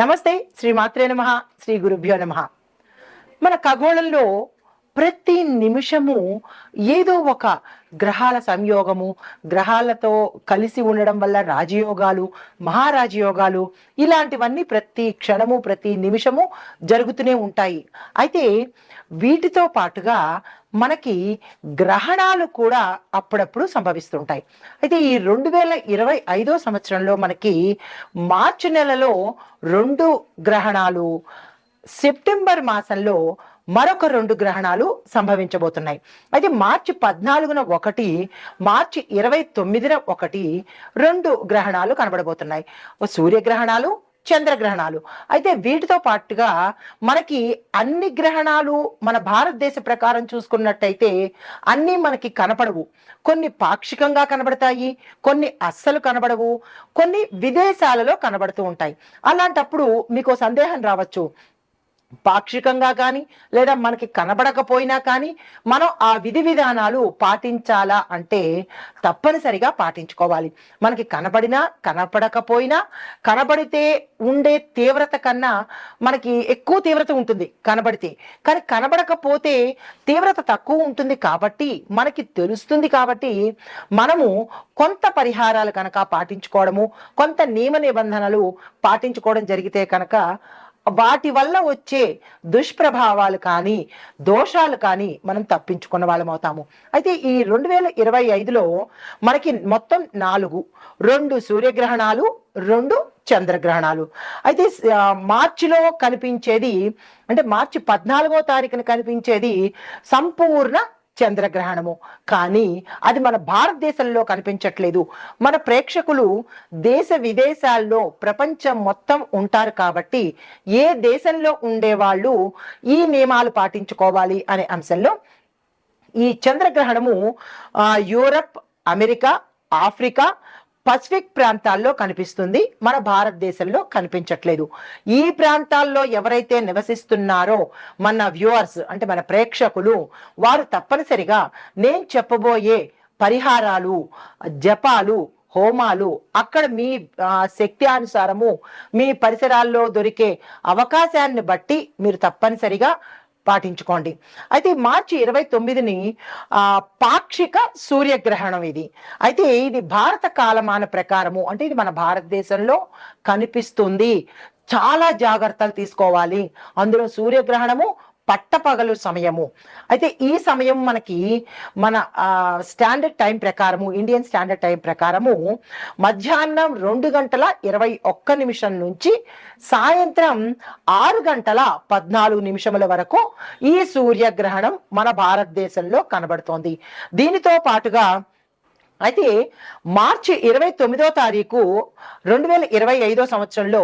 నమస్తే శ్రీ మాత్రే నమ శ్రీ గురుభ్యో నమ. మన ఖగోళంలో ప్రతి నిమిషము ఏదో ఒక గ్రహాల సంయోగము గ్రహాలతో కలిసి ఉండడం వల్ల రాజయోగాలు మహారాజయోగాలు ఇలాంటివన్నీ ప్రతి క్షణము ప్రతి నిమిషము జరుగుతూనే ఉంటాయి. అయితే వీటితో పాటుగా మనకి గ్రహణాలు కూడా అప్పుడప్పుడు సంభవిస్తుంటాయి. అయితే ఈ రెండు వేల ఇరవై ఐదో సంవత్సరంలో మనకి మార్చి నెలలో రెండు గ్రహణాలు సెప్టెంబర్ మాసంలో మరొక రెండు గ్రహణాలు సంభవించబోతున్నాయి. అయితే మార్చి పద్నాలుగున ఒకటి మార్చి ఇరవై తొమ్మిదిన ఒకటి రెండు గ్రహణాలు కనబడబోతున్నాయి. సూర్యగ్రహణాలు చంద్రగ్రహణాలు. అయితే వీటితో పాటుగా మనకి అన్ని గ్రహణాలు మన భారతదేశ ప్రకారం చూసుకున్నట్టయితే అన్నీ మనకి కనపడవు. కొన్ని పాక్షికంగా కనబడతాయి కొన్ని అస్సలు కనబడవు కొన్ని విదేశాలలో కనబడుతూ ఉంటాయి. అలాంటప్పుడు మీకు సందేహం రావచ్చు. పాక్షికంగా కానీ లేదా మనకి కనబడకపోయినా కానీ మనం ఆ విధి విధానాలు పాటించాలా అంటే తప్పనిసరిగా పాటించుకోవాలి. మనకి కనబడినా కనపడకపోయినా కనబడితే ఉండే తీవ్రత కన్నా మనకి ఎక్కువ తీవ్రత ఉంటుంది కనబడితే. కానీ కనబడకపోతే తీవ్రత తక్కువ ఉంటుంది కాబట్టి మనకి తెలుస్తుంది కాబట్టి మనము కొంత పరిహారాలు కనుక పాటించుకోవడము కొంత నియమ నిబంధనలు పాటించుకోవడం జరిగితే కనుక వాటి వల్ల వచ్చే దుష్ప్రభావాలు కానీ దోషాలు కానీ మనం తప్పించుకున్న వాళ్ళం అవుతాము. అయితే ఈ రెండు వేల ఇరవై ఐదులో మనకి మొత్తం నాలుగు రెండు సూర్యగ్రహణాలు రెండు చంద్రగ్రహణాలు. అయితే మార్చిలో కనిపించేది అంటే మార్చి పద్నాలుగో తారీఖున కనిపించేది సంపూర్ణ చంద్రగ్రహణము. కానీ అది మన భారతదేశంలో కనిపించట్లేదు. మన ప్రేక్షకులు దేశ విదేశాల్లో ప్రపంచం మొత్తం ఉంటారు కాబట్టి ఏ దేశంలో ఉండేవాళ్ళు ఈ నియమాలు పాటించుకోవాలి అనే అంశంలో ఈ చంద్రగ్రహణము యూరప్ అమెరికా ఆఫ్రికా పసిఫిక్ ప్రాంతాల్లో కనిపిస్తుంది. మన భారతదేశంలో కనిపించట్లేదు. ఈ ప్రాంతాల్లో ఎవరైతే నివసిస్తున్నారో మన వ్యూవర్స్ అంటే మన ప్రేక్షకులు వారు తప్పనిసరిగా నేను చెప్పబోయే పరిహారాలు జపాలు హోమాలు అక్కడ మీ శక్తి అనుసారము మీ పరిసరాల్లో దొరికే అవకాశాన్ని బట్టి మీరు తప్పనిసరిగా పాటించుకోండి. అయితే మార్చి ఇరవై తొమ్మిదిని ఆ పాక్షిక సూర్యగ్రహణం ఇది. అయితే ఇది భారత కాలమాన ప్రకారము అంటే ఇది మన భారతదేశంలో కనిపిస్తుంది. చాలా జాగ్రత్తలు తీసుకోవాలి. అందులో సూర్యగ్రహణము పట్టపగలు సమయము. అయితే ఈ సమయం మనకి మన స్టాండర్డ్ టైం ప్రకారము ఇండియన్ స్టాండర్డ్ టైం ప్రకారము మధ్యాహ్నం రెండు గంటల ఇరవై ఒక్క నిమిషం నుంచి సాయంత్రం ఆరు గంటల పద్నాలుగు నిమిషముల వరకు ఈ సూర్యగ్రహణం మన భారతదేశంలో కనబడుతోంది. దీనితో పాటుగా అయితే మార్చి ఇరవై తొమ్మిదో తారీఖు రెండు వేల ఇరవై ఐదో సంవత్సరంలో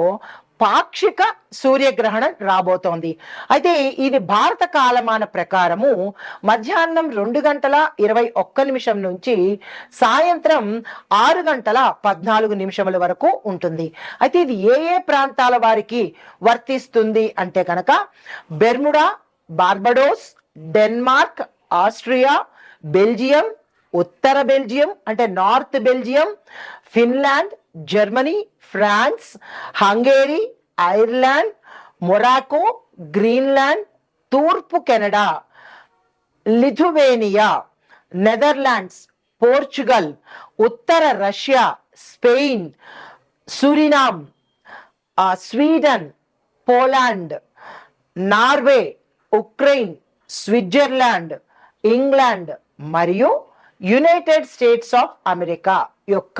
పాక్షిక సూర్యగ్రహణం రాబోతోంది. అయితే ఇది భారత కాలమాన ప్రకారము మధ్యాహ్నం రెండు గంటల ఇరవై ఒక్క నిమిషం నుంచి సాయంత్రం ఆరు గంటల పద్నాలుగు నిమిషముల వరకు ఉంటుంది. అయితే ఇది ఏ ఏ ప్రాంతాల వారికి వర్తిస్తుంది అంటే కనుక Bermuda Barbados Denmark Austria Belgium ఉత్తర బెల్జియం అంటే north Belgium Finland Germany France Hungary Ireland Morocco Greenland తూర్పు కెనడా లిథువేనియా నెదర్లాండ్స్ పోర్చుగల్ ఉత్తర రష్యా స్పెయిన్ సురినామ్ ఆ, Sweden Poland Norway Ukraine Switzerland England మరియు యునైటెడ్ స్టేట్స్ ఆఫ్ అమెరికా యొక్క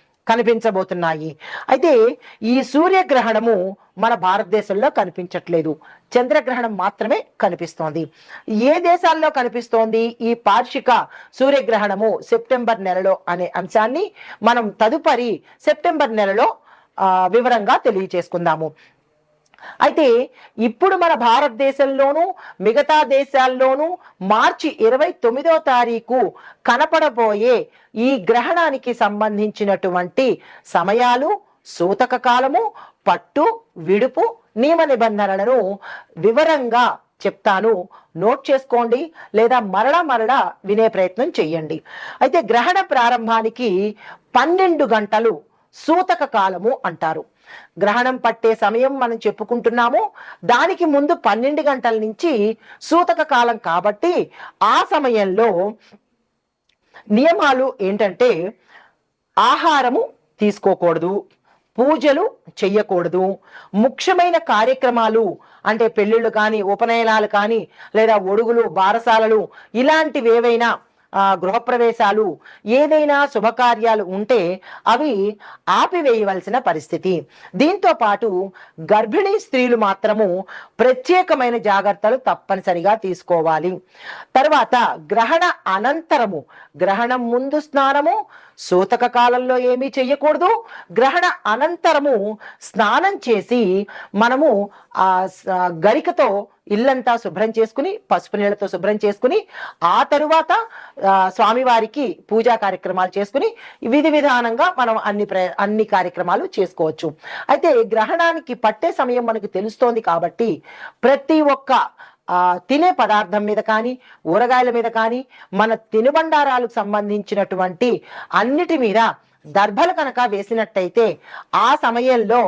కనిపించబోతున్నాయి. అయితే ఈ సూర్యగ్రహణము మన భారతదేశంలో కనిపించట్లేదు. చంద్రగ్రహణం మాత్రమే కనిపిస్తోంది. ఏ దేశాల్లో కనిపిస్తోంది? ఈ పార్షిక సూర్యగ్రహణము సెప్టెంబర్ నెలలో అనే అంశాన్ని మనం తదుపరి సెప్టెంబర్ నెలలో వివరంగా తెలియచేసుకుందాము అయితే ఇప్పుడు మన భారతదేశంలోనూ మిగతా దేశాల్లోనూ మార్చి ఇరవై తొమ్మిదో తారీఖు కనపడబోయే ఈ గ్రహణానికి సంబంధించినటువంటి సమయాలు సూతక కాలము పట్టు విడుపు నియమ నిబంధనలను వివరంగా చెప్తాను. నోట్ చేసుకోండి లేదా మరలా మరలా వినే ప్రయత్నం చెయ్యండి. అయితే గ్రహణ ప్రారంభానికి పన్నెండు గంటలు సూతక కాలము అంటారు. గ్రహణం పట్టే సమయం మనం చెప్పుకుంటున్నాము. దానికి ముందు పన్నెండు గంటల నుంచి సూతక కాలం కాబట్టి ఆ సమయంలో నియమాలు ఏంటంటే ఆహారము తీసుకోకూడదు పూజలు చెయ్యకూడదు ముఖ్యమైన కార్యక్రమాలు అంటే పెళ్ళిళ్ళు కానీ ఉపనయనాలు కానీ లేదా ఒడుగులు బారసాలలు ఇలాంటివి ఏవైనా గృహప్రవేశాలు ఏదైనా శుభకార్యాలు ఉంటే అవి ఆపివేయవలసిన పరిస్థితి. దీంతో పాటు గర్భిణీ స్త్రీలు మాత్రము ప్రత్యేకమైన జాగ్రత్తలు తప్పనిసరిగా తీసుకోవాలి. తర్వాత గ్రహణ అనంతరము గ్రహణం ముందు స్నానము సూతక కాలంలో ఏమీ చెయ్యకూడదు. గ్రహణ అనంతరము స్నానం చేసి మనము ఆ గరికతో ఇల్లంతా శుభ్రం చేసుకుని పసుపు నీళ్ళతో శుభ్రం చేసుకుని ఆ తరువాత స్వామివారికి పూజా కార్యక్రమాలు చేసుకుని విధి విధానంగా మనం అన్ని ప్ర అన్ని కార్యక్రమాలు చేసుకోవచ్చు. అయితే గ్రహణానికి పట్టే సమయం మనకు తెలుస్తోంది కాబట్టి ప్రతి ఒక్క తినే పదార్థం మీద కానీ ఊరగాయల మీద కానీ మన తినుబండారాలకు సంబంధించినటువంటి అన్నిటి మీద దర్భలు కనుక వేసినట్టయితే ఆ సమయంలో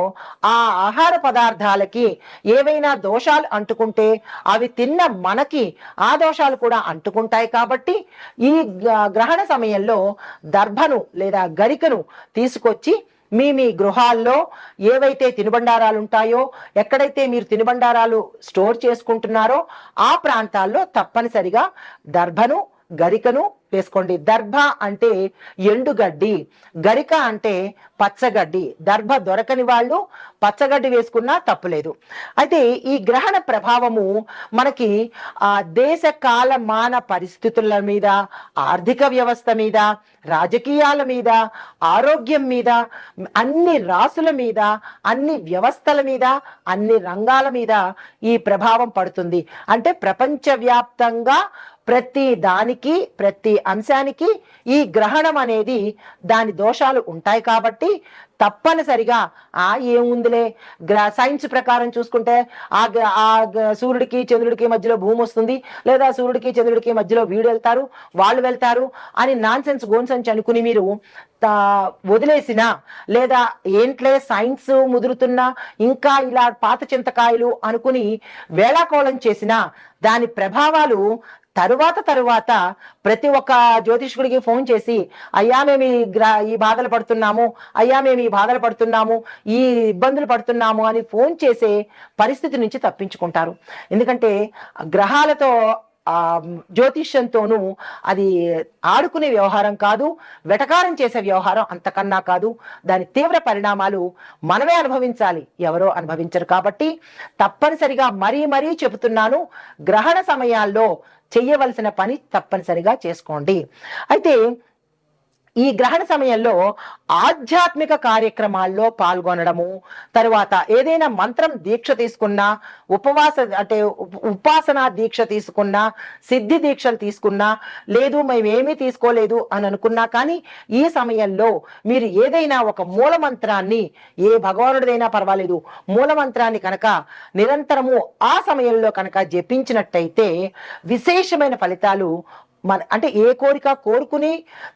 ఆ ఆహార పదార్థాలకి ఏవైనా దోషాలు అంటుకుంటే అవి తిన్న మనకి ఆ దోషాలు కూడా అంటుకుంటాయి కాబట్టి ఈ గ్రహణ సమయంలో దర్భను లేదా గరికను తీసుకొచ్చి మీ మీ గృహాల్లో ఏవైతే తినుబండారాలు ఉంటాయో ఎక్కడైతే మీరు తినుబండారాలు స్టోర్ చేసుకుంటున్నారో ఆ ప్రాంతాల్లో తప్పనిసరిగా దర్భను గరికను వేసుకోండి. దర్భ అంటే ఎండుగడ్డి గరిక అంటే పచ్చగడ్డి. దర్భ దొరకని వాళ్ళు పచ్చగడ్డి వేసుకున్నా తప్పులేదు. అయితే ఈ గ్రహణ ప్రభావము మనకి ఆ దేశ కాల మాన పరిస్థితుల మీద ఆర్థిక వ్యవస్థ మీద రాజకీయాల మీద ఆరోగ్యం మీద అన్ని రాసుల మీద అన్ని వ్యవస్థల మీద అన్ని రంగాల మీద ఈ ప్రభావం పడుతుంది. అంటే ప్రపంచవ్యాప్తంగా ప్రతి దానికి ప్రతి అంశానికి ఈ గ్రహణం అనేది దాని దోషాలు ఉంటాయి కాబట్టి తప్పనిసరిగా ఆ ఏముందిలే? గ్ర సైన్స్ ప్రకారం చూసుకుంటే ఆ గ- ఆ గ- సూర్యుడికి చంద్రుడికి మధ్యలో భూమి వస్తుంది. లేదా సూర్యుడికి చంద్రుడికి మధ్యలో వీడు వెళ్తారు వాళ్ళు వెళ్తారు అని నాన్ సెన్స్ గోన్సెన్స్ అనుకుని మీరు వదిలేసిన లేదా ఏంట్లే సైన్స్ ముదురుతున్నా ఇంకా ఇలా పాత చింతకాయలు అనుకుని వేళాకోళం చేసిన దాని ప్రభావాలు తరువాత తరువాత ప్రతి ఒక్క జ్యోతిష్కుడికి ఫోన్ చేసి అయ్యా మేము ఈ గ్రా ఈ బాధలు పడుతున్నాము అయ్యా మేము ఈ బాధలు పడుతున్నాము ఈ ఇబ్బందులు పడుతున్నాము అని ఫోన్ చేసే పరిస్థితి నుంచి తప్పించుకుంటారు. ఎందుకంటే గ్రహాలతో జ్యోతిష్యంతోనూ అది ఆడుకునే వ్యవహారం కాదు వెటకారం చేసే వ్యవహారం అంతకన్నా కాదు. దాని తీవ్ర పరిణామాలు మనమే అనుభవించాలి. ఎవరో అనుభవించరు కాబట్టి తప్పనిసరిగా మరీ మరీ చెబుతున్నాను గ్రహణ సమయాల్లో చెయ్యవలసిన పని తప్పనిసరిగా చేసుకోండి. అయితే ఈ గ్రహణ సమయంలో ఆధ్యాత్మిక కార్యక్రమాల్లో పాల్గొనడము తరువాత ఏదైనా మంత్రం దీక్ష తీసుకున్నా ఉపవాస అంటే ఉపాసనా దీక్ష తీసుకున్నా సిద్ధి దీక్షలు తీసుకున్నా లేదు మేమేమీ తీసుకోలేదు అని అనుకున్నా కానీ ఈ సమయంలో మీరు ఏదైనా ఒక మూల మంత్రాన్ని ఏ భగవానుడిదైనా పర్వాలేదు మూల మంత్రాన్ని కనుక నిరంతరము ఆ సమయంలో కనుక జపించినట్టయితే విశేషమైన ఫలితాలు మన అంటే ఏ కోరిక కోరుకుని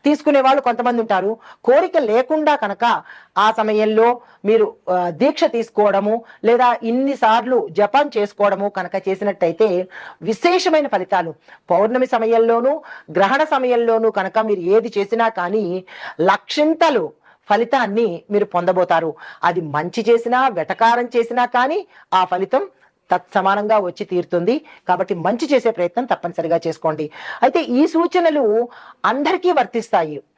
తీసుకునే వాళ్ళు కొంతమంది ఉంటారు. కోరిక లేకుండా కనుక ఆ సమయంలో మీరు దీక్ష తీసుకోవడము లేదా ఇన్నిసార్లు జపం చేసుకోవడము కనుక చేసినట్టయితే విశేషమైన ఫలితాలు. పౌర్ణమి సమయంలోనూ గ్రహణ సమయంలోనూ కనుక మీరు ఏది చేసినా కానీ లక్షింతలు ఫలితాన్ని మీరు పొందబోతారు. అది మంచి చేసినా వెటకారం చేసినా కానీ ఆ ఫలితం తత్సమానంగా వచ్చి తీరుతుంది. కాబట్టి మంచి చేసే ప్రయత్నం తప్పనిసరిగా చేసుకోండి. అయితే ఈ సూచనలు అందరికీ వర్తిస్తాయి.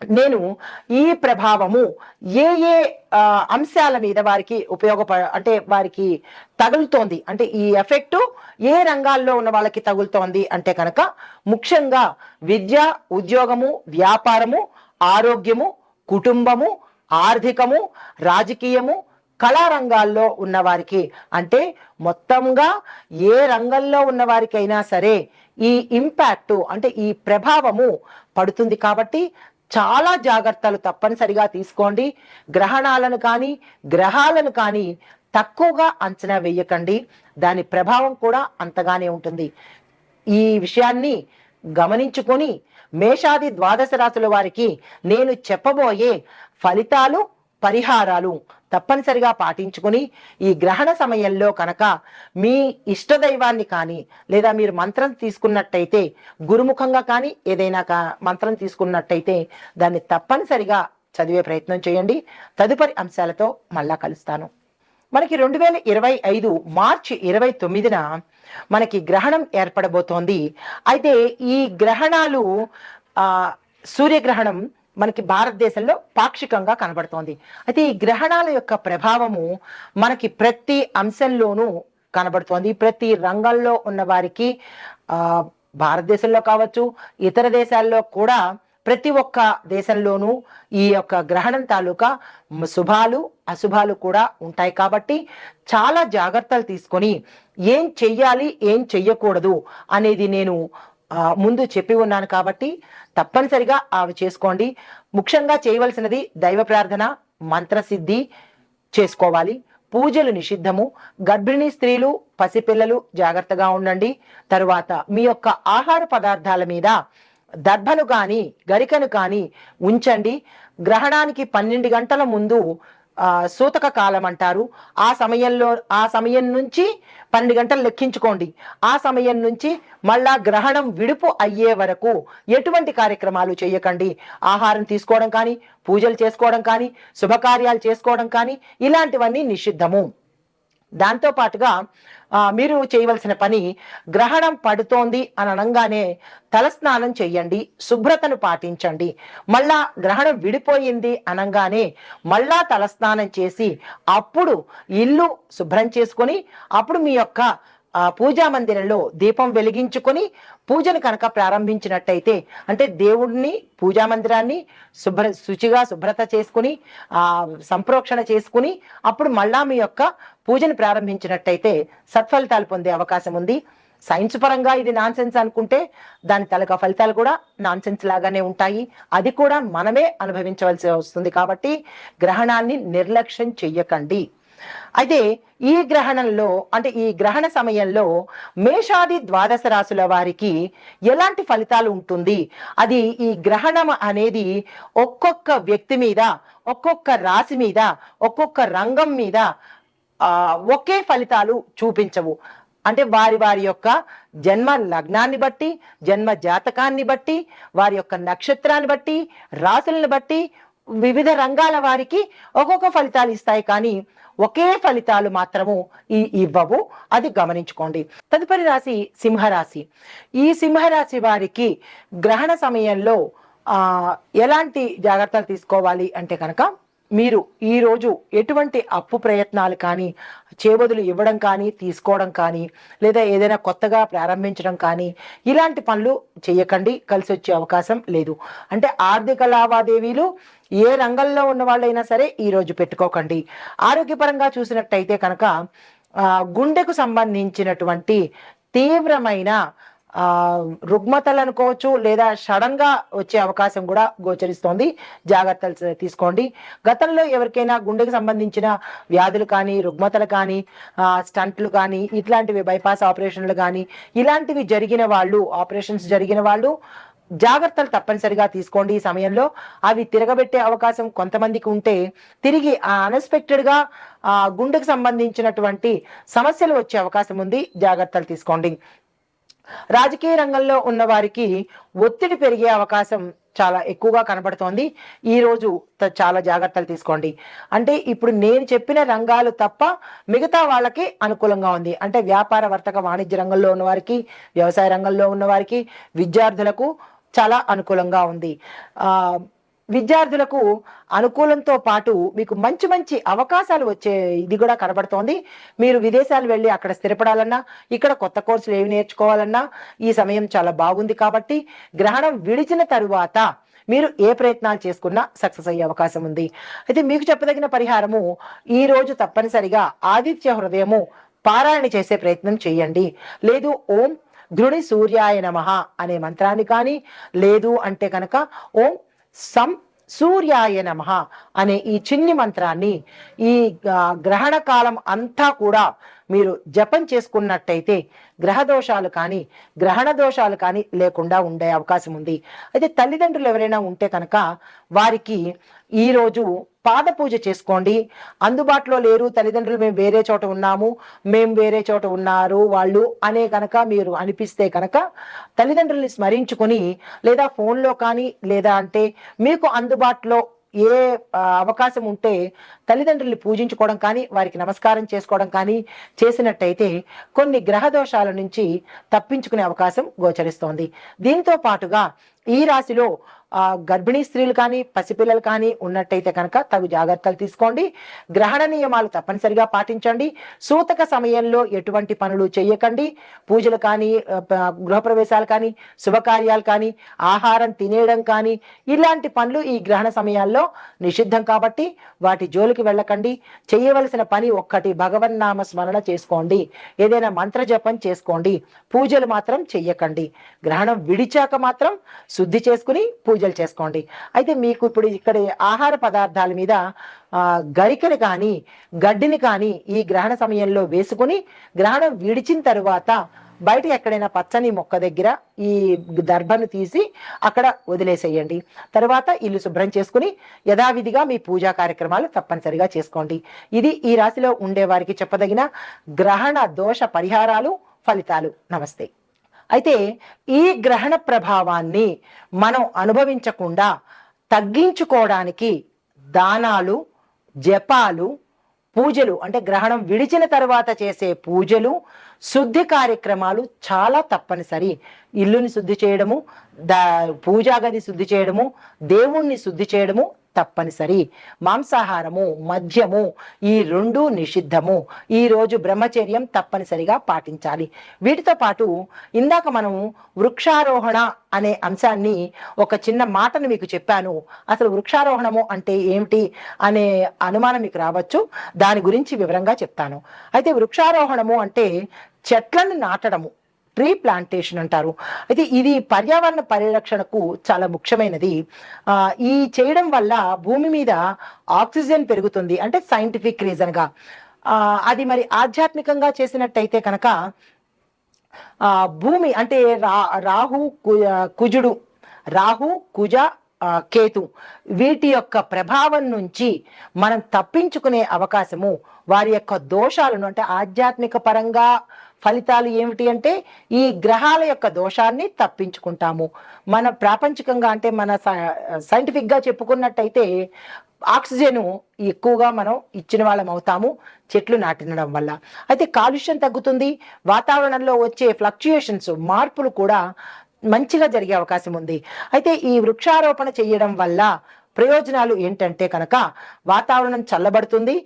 నేను ఈ ప్రభావము ఏ ఏ అంశాల మీద వారికి ఉపయోగప అంటే వారికి తగులుతోంది. అంటే ఈ ఎఫెక్ట్ ఏ రంగాల్లో ఉన్న వాళ్ళకి తగులుతోంది అంటే కనుక ముఖ్యంగా విద్య ఉద్యోగము వ్యాపారము ఆరోగ్యము కుటుంబము ఆర్థికము రాజకీయము కళారంగాల్లో ఉన్నవారికి అంటే మొత్తంగా ఏ రంగంలో ఉన్న వారికైనా సరే ఈ ఇంపాక్టు అంటే ఈ ప్రభావము పడుతుంది కాబట్టి చాలా జాగ్రత్తలు తప్పనిసరిగా తీసుకోండి. గ్రహణాలను కానీ గ్రహాలను కానీ తక్కువగా అంచనా వేయకండి. దాని ప్రభావం కూడా అంతగానే ఉంటుంది. ఈ విషయాన్ని గమనించుకొని మేషాది ద్వాదశ రాశుల వారికి నేను చెప్పబోయే ఫలితాలు పరిహారాలు తప్పనిసరిగా పాటించుకుని ఈ గ్రహణ సమయంలో కనుక మీ ఇష్టదైవాన్ని కానీ లేదా మీరు మంత్రం తీసుకున్నట్టయితే గురుముఖంగా కానీ ఏదైనా కా- మంత్రం తీసుకున్నట్టయితే దాన్ని తప్పనిసరిగా చదివే ప్రయత్నం చేయండి. తదుపరి అంశాలతో మళ్ళా కలుస్తాను. మనకి రెండు వేల ఇరవై ఐదు మార్చి ఇరవై తొమ్మిదిన మనకి గ్రహణం ఏర్పడబోతోంది. అయితే ఈ గ్రహణాలు సూర్యగ్రహణం మనకి భారతదేశంలో పాక్షికంగా కనబడుతోంది. అయితే ఈ గ్రహణాల యొక్క ప్రభావము మనకి ప్రతి అంశంలోనూ కనబడుతోంది. ప్రతి రంగంలో ఉన్న వారికి భారతదేశంలో కావచ్చు ఇతర దేశాల్లో కూడా ప్రతి ఒక్క దేశంలోనూ ఈ యొక్క గ్రహణం తాలూకా శుభాలు అశుభాలు కూడా ఉంటాయి. కాబట్టి చాలా జాగ్రత్తలు తీసుకొని ఏం చెయ్యాలి ఏం చెయ్యకూడదు అనేది నేను ముందు చెప్పి ఉన్నాను కాబట్టి తప్పనిసరిగా అవి చేసుకోండి. ముఖ్యంగా చేయవలసినది దైవ ప్రార్థన మంత్రసిద్ధి చేసుకోవాలి. పూజలు నిషిద్ధము. గర్భిణీ స్త్రీలు పసిపిల్లలు జాగ్రత్తగా ఉండండి. తరువాత మీ యొక్క ఆహార పదార్థాల మీద దర్భను కానీ గరికను కానీ ఉంచండి. గ్రహణానికి పన్నెండు గంటల ముందు సూతక కాలం అంటారు. ఆ సమయంలో ఆ సమయం నుంచి పన్నెండు గంటలు లెక్కించుకోండి. ఆ సమయం నుంచి మళ్ళా గ్రహణం విడుపు అయ్యే వరకు ఎటువంటి కార్యక్రమాలు చేయకండి. ఆహారం తీసుకోవడం కానీ పూజలు చేసుకోవడం కానీ శుభకార్యాలు చేసుకోవడం కానీ ఇలాంటివన్నీ నిషిద్ధము. దాంతో పాటుగా మీరు చేయవలసిన పని గ్రహణం పడుతోంది అని అనగానే తలస్నానం చెయ్యండి శుభ్రతను పాటించండి. మళ్ళా గ్రహణం విడిపోయింది అనగానే మళ్ళా తలస్నానం చేసి అప్పుడు ఇల్లు శుభ్రం చేసుకొని అప్పుడు మీ యొక్క ఆ పూజా మందిరంలో దీపం వెలిగించుకొని పూజను కనుక ప్రారంభించినట్టయితే అంటే దేవుడిని పూజా మందిరాన్ని శుభ్ర శుచిగా శుభ్రత చేసుకుని ఆ సంప్రోక్షణ చేసుకుని అప్పుడు మళ్ళా మీ యొక్క పూజను ప్రారంభించినట్టయితే సత్ఫలితాలు పొందే అవకాశం ఉంది. సైన్స్ పరంగా ఇది నాన్ సెన్స్ అనుకుంటే దాని తలక ఫలితాలు కూడా నాన్ సెన్స్ లాగానే ఉంటాయి. అది కూడా మనమే అనుభవించవలసి వస్తుంది కాబట్టి గ్రహణాన్ని నిర్లక్ష్యం చెయ్యకండి. అయితే ఈ గ్రహణంలో అంటే ఈ గ్రహణ సమయంలో మేషాది ద్వాదశ రాశుల వారికి ఎలాంటి ఫలితాలు ఉంటుంది? అది ఈ గ్రహణం అనేది ఒక్కొక్క వ్యక్తి మీద ఒక్కొక్క రాశి మీద ఒక్కొక్క రంగం మీద ఒకే ఫలితాలు చూపించవు. అంటే వారి వారి యొక్క జన్మ లగ్నాన్ని బట్టి జన్మ జాతకాన్ని బట్టి వారి యొక్క నక్షత్రాన్ని బట్టి రాశులను బట్టి వివిధ రంగాల వారికి ఒక్కొక్క ఫలితాలు ఇస్తాయి. కానీ ఒకే ఫలితాలు మాత్రము ఈ ఇవ్వవు. అది గమనించుకోండి. తదుపరి రాశి సింహరాశి. ఈ సింహరాశి వారికి గ్రహణ సమయంలో ఆ ఎలాంటి జాగ్రత్తలు తీసుకోవాలి అంటే కనుక మీరు ఈరోజు ఎటువంటి అప్పు ప్రయత్నాలు కానీ చేబదులు ఇవ్వడం కానీ తీసుకోవడం కానీ లేదా ఏదైనా కొత్తగా ప్రారంభించడం కానీ ఇలాంటి పనులు చేయకండి. కలిసి వచ్చే అవకాశం లేదు. అంటే ఆర్థిక లావాదేవీలు ఏ రంగంలో ఉన్న వాళ్ళైనా సరే ఈరోజు పెట్టుకోకండి. ఆరోగ్యపరంగా చూసినట్టయితే కనుక గుండెకు సంబంధించినటువంటి తీవ్రమైన రుగ్మతలు అనుకోవచ్చు లేదా సడన్గా వచ్చే అవకాశం కూడా గోచరిస్తోంది. జాగ్రత్తలు తీసుకోండి. గతంలో ఎవరికైనా గుండెకు సంబంధించిన వ్యాధులు కానీ రుగ్మతలు కానీ ఆ, స్టంట్లు కానీ ఇట్లాంటివి బైపాస్ ఆపరేషన్లు కానీ ఇలాంటివి జరిగిన వాళ్ళు ఆపరేషన్స్ జరిగిన వాళ్ళు జాగ్రత్తలు తప్పనిసరిగా తీసుకోండి ఈ సమయంలో. అవి తిరగబెట్టే అవకాశం కొంతమందికి ఉంటే తిరిగి ఆ ఆ గుండెకు సంబంధించినటువంటి సమస్యలు వచ్చే అవకాశం ఉంది. జాగ్రత్తలు తీసుకోండి. రాజకీయ రంగంలో ఉన్న వారికి ఒత్తిడి పెరిగే అవకాశం చాలా ఎక్కువగా కనబడుతోంది. ఈ రోజు చాలా జాగ్రత్తలు తీసుకోండి. అంటే ఇప్పుడు నేను చెప్పిన రంగాలు తప్ప మిగతా వాళ్ళకి అనుకూలంగా ఉంది. అంటే వ్యాపార వర్తక వాణిజ్య రంగంలో ఉన్న వారికి వ్యవసాయ రంగంలో ఉన్న వారికి విద్యార్థులకు చాలా అనుకూలంగా ఉంది. ఆ విద్యార్థులకు అనుకూలంతో పాటు మీకు మంచి మంచి అవకాశాలు వచ్చే ఇది కూడా కనబడుతోంది. మీరు విదేశాలు వెళ్ళి అక్కడ స్థిరపడాలన్నా ఇక్కడ కొత్త కోర్సులు ఏవి నేర్చుకోవాలన్నా ఈ సమయం చాలా బాగుంది కాబట్టి గ్రహణం విడిచిన తరువాత మీరు ఏ ప్రయత్నాలు చేసుకున్నా సక్సెస్ అయ్యే అవకాశం ఉంది. అయితే మీకు చెప్పదగిన పరిహారము ఈ రోజు తప్పనిసరిగా ఆదిత్య హృదయము పారాయణ చేసే ప్రయత్నం చేయండి. లేదు ఓం ధృణి సూర్యాయ నమః అనే మంత్రాన్ని కానీ లేదు అంటే కనుక ఓం సం సూర్యాయ నమ అనే ఈ చిన్ని మంత్రాన్ని ఈ గ్రహణ కాలం అంతా కూడా మీరు జపం చేసుకున్నట్టయితే గ్రహ దోషాలు కానీ గ్రహణ దోషాలు కానీ లేకుండా ఉండే అవకాశం ఉంది. అయితే తల్లిదండ్రులు ఎవరైనా ఉంటే కనుక వారికి ఈరోజు పాద పూజ చేసుకోండి. అందుబాటులో లేరు తల్లిదండ్రులు మేము వేరే చోట ఉన్నాము మేము వేరే చోట ఉన్నారు వాళ్ళు అనే కనుక మీరు అనిపిస్తే కనుక తల్లిదండ్రుల్ని స్మరించుకొని లేదా ఫోన్లో కానీ లేదా అంటే మీకు అందుబాటులో ఏ అవకాశం ఉంటే తల్లిదండ్రుల్ని పూజించుకోవడం కానీ వారికి నమస్కారం చేసుకోవడం కానీ చేసినట్టయితే కొన్ని గ్రహ దోషాల నుంచి తప్పించుకునే అవకాశం గోచరిస్తోంది. దీంతో పాటుగా ఈ రాశిలో గర్భిణీ స్త్రీలు కానీ పసిపిల్లలు కానీ ఉన్నట్టయితే కనుక తగు జాగ్రత్తలు తీసుకోండి. గ్రహణ నియమాలు తప్పనిసరిగా పాటించండి. సూతక సమయంలో ఎటువంటి పనులు చేయకండి. పూజలు కానీ గృహప్రవేశాలు కానీ శుభకార్యాలు కానీ ఆహారం తినేయడం కానీ ఇలాంటి పనులు ఈ గ్రహణ సమయాల్లో నిషిద్ధం కాబట్టి వాటి జోలికి వెళ్ళకండి. చేయవలసిన పని ఒక్కటి భగవన్నామ స్మరణ చేసుకోండి. ఏదైనా మంత్ర జపం చేసుకోండి. పూజలు మాత్రం చెయ్యకండి. గ్రహణం విడిచాక మాత్రం శుద్ధి చేసుకుని పూజలు చేసుకోండి. అయితే మీకు ఇప్పుడు ఇక్కడ ఆహార పదార్థాల మీద గరికని కానీ గడ్డిని కానీ ఈ గ్రహణ సమయంలో వేసుకుని గ్రహణం విడిచిన తరువాత బయట ఎక్కడైనా పచ్చని మొక్క దగ్గర ఈ దర్భను తీసి అక్కడ వదిలేసేయండి. తర్వాత ఇల్లు శుభ్రం చేసుకుని యథావిధిగా మీ పూజా కార్యక్రమాలు తప్పనిసరిగా చేసుకోండి. ఇది ఈ రాశిలో ఉండే వారికి చెప్పదగిన గ్రహణ దోష పరిహారాలు ఫలితాలు. నమస్తే. అయితే ఈ గ్రహణ ప్రభావాన్ని మనం అనుభవించకుండా తగ్గించుకోవడానికి దానాలు జపాలు పూజలు అంటే గ్రహణం విడిచిన తర్వాత చేసే పూజలు శుద్ధి కార్యక్రమాలు చాలా తప్పనిసరి. ఇల్లుని శుద్ధి చేయడము దా పూజాగది శుద్ధి చేయడము దేవుణ్ణి శుద్ధి చేయడము తప్పనిసరి. మాంసాహారము మద్యము ఈ రెండు నిషిద్ధము. ఈ రోజు బ్రహ్మచర్యం తప్పనిసరిగా పాటించాలి. వీటితో పాటు ఇందాక మనం వృక్షారోహణ అనే అంశాన్ని ఒక చిన్న మాటను మీకు చెప్పాను. అసలు వృక్షారోహణము అంటే ఏమిటి అనే అనుమానం మీకు రావచ్చు. దాని గురించి వివరంగా చెప్తాను. అయితే వృక్షారోహణము అంటే చెట్లను నాటడము. ట్రీ ప్లాంటేషన్ అంటారు. అయితే ఇది పర్యావరణ పరిరక్షణకు చాలా ముఖ్యమైనది. ఈ చేయడం వల్ల భూమి మీద ఆక్సిజన్ పెరుగుతుంది. అంటే సైంటిఫిక్ రీజన్గా అది మరి ఆధ్యాత్మికంగా చేసినట్టయితే కనుక ఆ భూమి అంటే రా రాహు కు- కుజుడు రాహు కుజ కేతు వీటి యొక్క ప్రభావం నుంచి మనం తప్పించుకునే అవకాశము వారి యొక్క దోషాలను అంటే ఆధ్యాత్మిక పరంగా ఫలితాలు ఏమిటి అంటే ఈ గ్రహాల యొక్క దోషాన్ని తప్పించుకుంటాము. మన ప్రాపంచికంగా అంటే మన సైంటిఫిక్గా చెప్పుకున్నట్టయితే ఆక్సిజన్ ఎక్కువగా మనం ఇచ్చిన వాళ్ళం అవుతాము చెట్లు నాటినడం వల్ల. అయితే కాలుష్యం తగ్గుతుంది వాతావరణంలో వచ్చే ఫ్లక్చుయేషన్స్ మార్పులు కూడా మంచిగా జరిగే అవకాశం ఉంది. అయితే ఈ వృక్షారోపణ చేయడం వల్ల ప్రయోజనాలు ఏంటంటే కనుక వాతావరణం చల్లబడుతుంది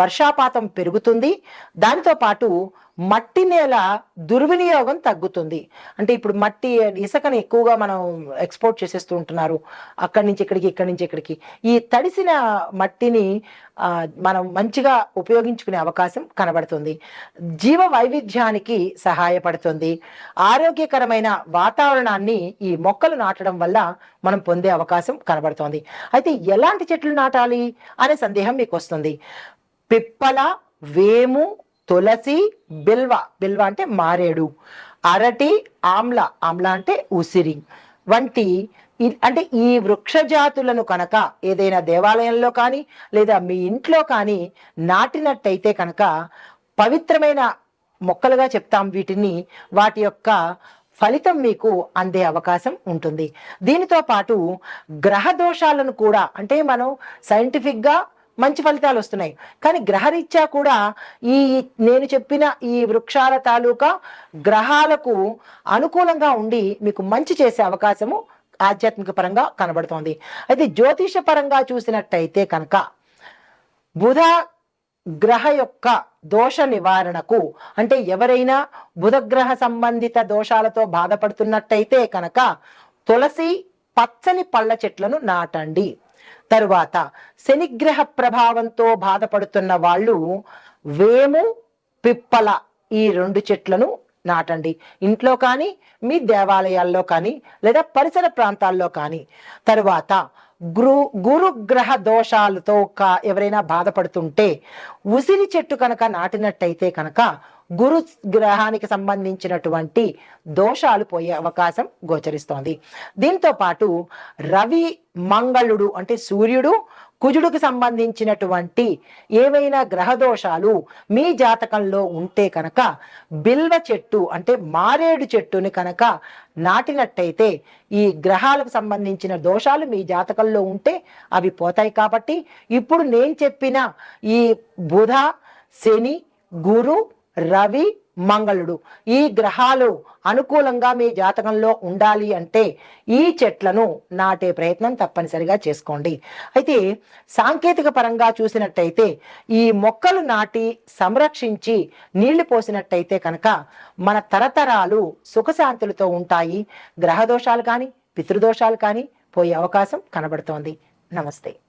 వర్షాపాతం పెరుగుతుంది. దానితో పాటు మట్టి నేల దుర్వినియోగం తగ్గుతుంది. అంటే ఇప్పుడు మట్టి ఇసుకని ఎక్కువగా మనం ఎక్స్పోర్ట్ చేసేస్తూ ఉంటున్నారు. అక్కడి నుంచి ఇక్కడికి ఇక్కడి నుంచి ఇక్కడికి. ఈ తడిసిన మట్టిని మనం మంచిగా ఉపయోగించుకునే అవకాశం కనబడుతుంది. జీవ వైవిధ్యానికి సహాయపడుతుంది. ఆరోగ్యకరమైన వాతావరణాన్ని ఈ మొక్కలు నాటడం వల్ల మనం పొందే అవకాశం కనబడుతోంది. అయితే ఎలాంటి చెట్లు నాటాలి అనే సందేహం మీకు వస్తుంది. పిప్పల వేము తులసి బిల్వ. బిల్వ అంటే మారేడు. అరటి ఆమ్ల. ఆమ్ల అంటే ఉసిరి. వంటి అంటే ఈ వృక్ష జాతులను కనుక ఏదైనా దేవాలయంలో కానీ లేదా మీ ఇంట్లో కానీ నాటినట్టయితే కనుక పవిత్రమైన మొక్కలుగా చెప్తాం వీటిని. వాటి యొక్క ఫలితం మీకు అందే అవకాశం ఉంటుంది. దీనితో పాటు గ్రహ దోషాలను కూడా అంటే మనం సైంటిఫిక్గా మంచి ఫలితాలు వస్తున్నాయి. కానీ గ్రహరీత్యా కూడా ఈ నేను చెప్పిన ఈ వృక్షాల తాలూకా గ్రహాలకు అనుకూలంగా ఉండి మీకు మంచి చేసే అవకాశము ఆధ్యాత్మిక పరంగా కనబడుతోంది. అయితే జ్యోతిష పరంగా చూసినట్టయితే కనుక బుధ గ్రహ యొక్క దోష నివారణకు అంటే ఎవరైనా బుధగ్రహ సంబంధిత దోషాలతో బాధపడుతున్నట్టయితే కనుక తులసి పచ్చని పళ్ళ చెట్లను నాటండి. తరువాత శనిగ్రహ ప్రభావంతో బాధపడుతున్న వాళ్ళు వేము పిప్పల ఈ రెండు చెట్లను నాటండి. ఇంట్లో కానీ మీ దేవాలయాల్లో కానీ లేదా పరిసర ప్రాంతాల్లో కానీ. తరువాత గురు గురుగ్రహ దోషాలతో కా ఎవరైనా బాధపడుతుంటే ఉసిరి చెట్టు కనుక నాటినట్టయితే కనుక గురు గ్రహానికి సంబంధించినటువంటి దోషాలు పోయే అవకాశం గోచరిస్తోంది. దీంతో పాటు రవి మంగళుడు అంటే సూర్యుడు కుజుడికి సంబంధించినటువంటి ఏవైనా గ్రహ దోషాలు మీ జాతకంలో ఉంటే కనుక బిల్వ చెట్టు అంటే మారేడు చెట్టుని కనుక నాటినట్టయితే ఈ గ్రహాలకు సంబంధించిన దోషాలు మీ జాతకంలో ఉంటే అవి పోతాయి కాబట్టి ఇప్పుడు నేను చెప్పిన ఈ బుధ శని గురు రవి మంగళుడు. ఈ గ్రహాలు అనుకూలంగా మీ జాతకంలో ఉండాలి అంటే ఈ చెట్లను నాటే ప్రయత్నం తప్పనిసరిగా చేసుకోండి. అయితే సాంకేతిక పరంగా చూసినట్టయితే ఈ మొక్కలు నాటి సంరక్షించి నీళ్ళు పోసినట్టయితే కనుక మన తరతరాలు సుఖశాంతులతో ఉంటాయి. గ్రహ దోషాలు కానీ పితృదోషాలు కానీ పోయే అవకాశం కనబడుతోంది. నమస్తే.